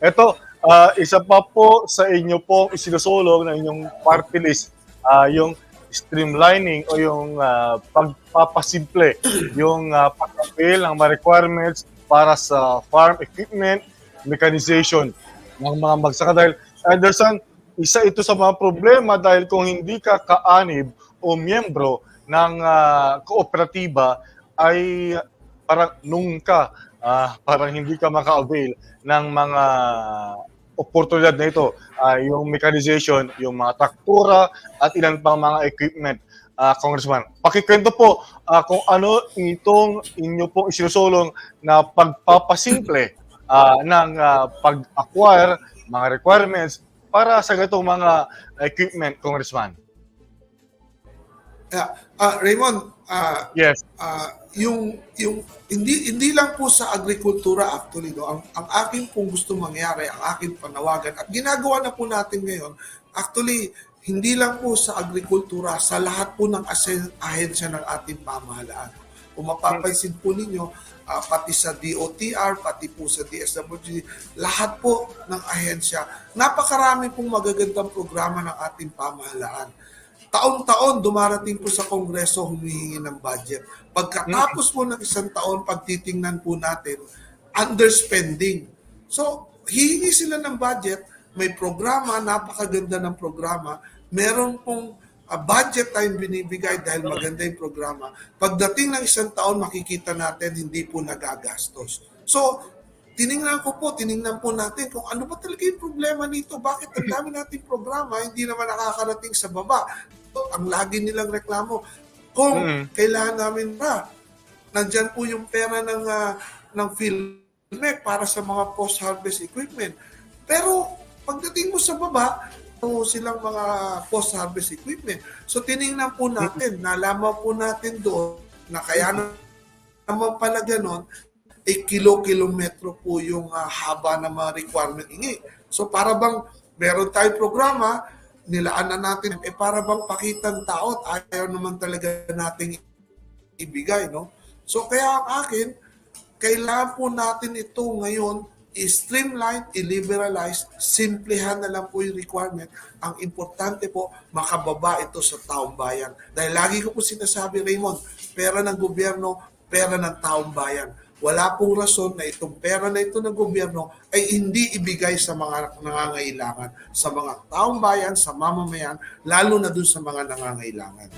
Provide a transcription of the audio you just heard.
Ito, ah, isa pa po sa inyo po isinusulong ng inyong party list, ah, yung streamlining o yung ah, pagpapasimple, yung uh, pag-avail ng mga requirements para sa farm equipment, mechanization ng mga magsaka. Dahil, Anderson, isa ito sa mga problema dahil kung hindi ka kaanib o miyembro ng ah, kooperatiba ay parang nung ka, ah, parang hindi ka maka-avail ng mga oportunidad na ito. Ah, yung mechanization, yung mga traktura at ilan pang mga equipment. Ah, Congressman, pakikwento po ah, kung ano itong inyo pong isinusulong na pagpapasimple ah, ng ah, pag-acquire mga requirements para sa ganitong mga equipment, Congressman. Yeah. Ah, Raymond, ah, Yes. ah, yung yung hindi hindi lang po sa agrikultura actually no? Ang ang akin pong gusto mangyari ang akin panawagan at ginagawa na po natin ngayon actually hindi lang po sa agrikultura sa lahat po ng asen- ahensya ng ating pamahalaan. Kung mapapansin po ninyo ah, pati sa DOTR pati po sa DSWD lahat po ng ahensya napakarami pong magagandang programa ng ating pamahalaan taon-taon dumarating po sa Kongreso humihingi ng budget. Pagkatapos po ng isang taon, pagtitingnan po natin, underspending. So, hihingi sila ng budget, may programa, napakaganda ng programa, meron pong ah, budget tayong binibigay dahil maganda yung programa. Pagdating ng isang taon, makikita natin hindi po nagagastos. So, tiningnan ko po, tiningnan po natin kung ano ba talaga yung problema nito. Bakit ang dami nating programa, hindi naman nakakarating sa baba. So, ang lagi nilang reklamo, kung Mm. kailangan namin ba, nandyan po yung pera ng, ah, ng PhilMec para sa mga post-harvest equipment. Pero pagdating mo sa baba, po silang mga post-harvest equipment. So tiningnan po natin, nalaman po natin doon na kaya naman pala ganon, eh kilo-kilometro po yung ah, haba ng mga requirement ingi. So para bang meron tayong programa, nilaan na natin, eh para bang pakitang tao at ayaw naman talaga nating ibigay, no? So kaya ang akin, kailangan po natin ito ngayon i-streamline, i-liberalize, simplihan na lang po yung requirement. Ang importante po, makababa ito sa taong bayan. Dahil lagi ko po sinasabi, Raymond, pera ng gobyerno, pera ng taong bayan. Wala pong rason na itong pera na ito ng gobyerno ay hindi ibigay sa mga nangangailangan, sa mga taong bayan, sa mamamayan, lalo na dun sa mga nangangailangan.